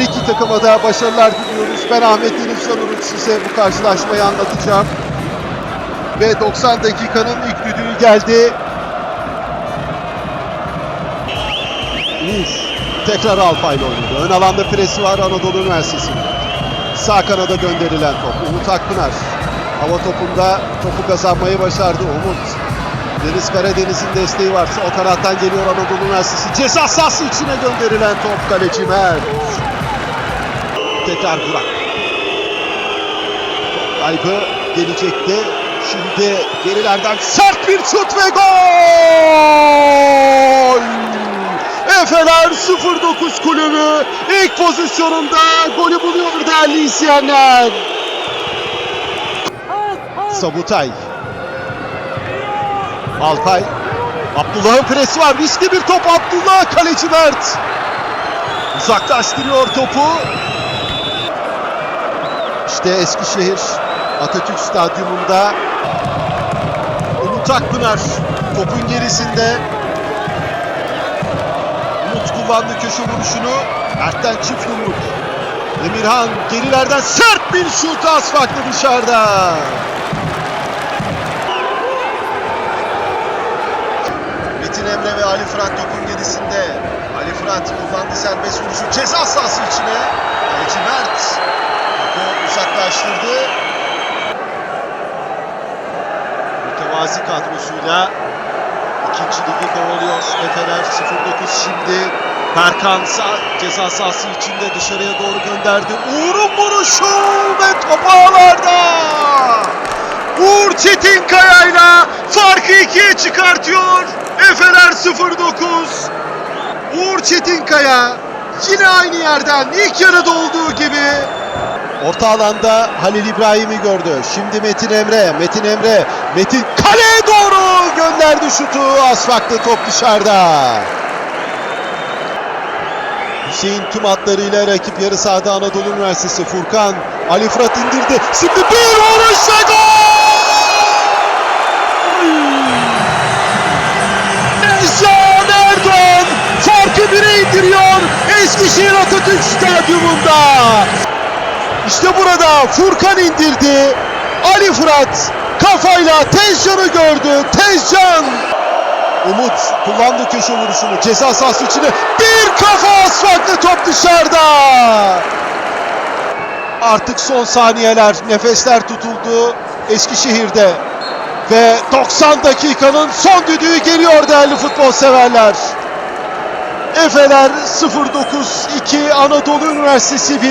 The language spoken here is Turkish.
iki takıma da başarılar diliyoruz. Ben Ahmet Deniz Canuruk size bu karşılaşmayı anlatacağım. Ve 90 dakikanın ilk düdüğü geldi. Uğur tekrar Alpay'la oynadı. Ön alanda presi var Anadolu Üniversitesi'nin. Sağ kanada gönderilen top. Umut Akpınar. Hava topunda topu kazanmayı başardı Umut. Deniz Karadeniz'in desteği varsa o kanattan geliyor Anadolu Üniversitesi. Ceza sahası içine gönderilen top kaleci Mert. Tekrar Burak. Top kaybı gelecekti. Şimdi gerilerden sert bir şut ve gol! Efeler 09 kulübü ilk pozisyonunda golü buluyor değerli izleyenler. Sabutay. Alpay. Abdullah'ın presi var. Riskli bir top Abdullah. Kaleci Mert. Uzaklaştırıyor topu. İşte Eskişehir Atatürk Stadyumunda Umut Akpınar topun gerisinde. Umut kullandı köşe vuruşunu. Mert'ten çift yumruk. Emirhan gerilerden sert bir şut az farklı dışarıda. Metin Emre ve Ali Fırat topun gerisinde. Ali Fırat kullandı serbest vuruşu ceza sahası içine. Kaleci Mert topu uzaklaştırdı. Mütevazi kadrosuyla ikinci ligi kovalıyor Efeler 09 şimdi Berkan ceza sahası içinde dışarıya doğru gönderdi. Uğur'un vuruşu ve top ağlarda. Uğur Çetinkaya'yla farkı ikiye çıkartıyor. Efeler 09. Uğur Çetinkaya yine aynı yerden ilk yarıda gibi Orta alanda Halil İbrahim'i gördü. Şimdi Metin Emre. Metin Emre. Metin kaleye doğru gönderdi şutu. Asfaklı top dışarıda. Hüseyin tüm hatlarıyla rakip yarı sahada Anadolu Üniversitesi Furkan. Ali Fırat indirdi. Şimdi bir vuruş ve gol! Eşan Erdoğan farkı bire indiriyor Eskişehir Atatürk Stadyumunda. İşte burada Furkan indirdi. Ali Fırat kafayla Tezcan'ı gördü. Tezcan. Umut kullandı köşe vuruşunu. Ceza sahası içine bir kafa asfaltlı top dışarıda. Artık son saniyeler. Nefesler tutuldu Eskişehir'de. Ve 90 dakikanın son düdüğü geliyor değerli futbol severler. Efeler 09-2 Anadolu Üniversitesi 1.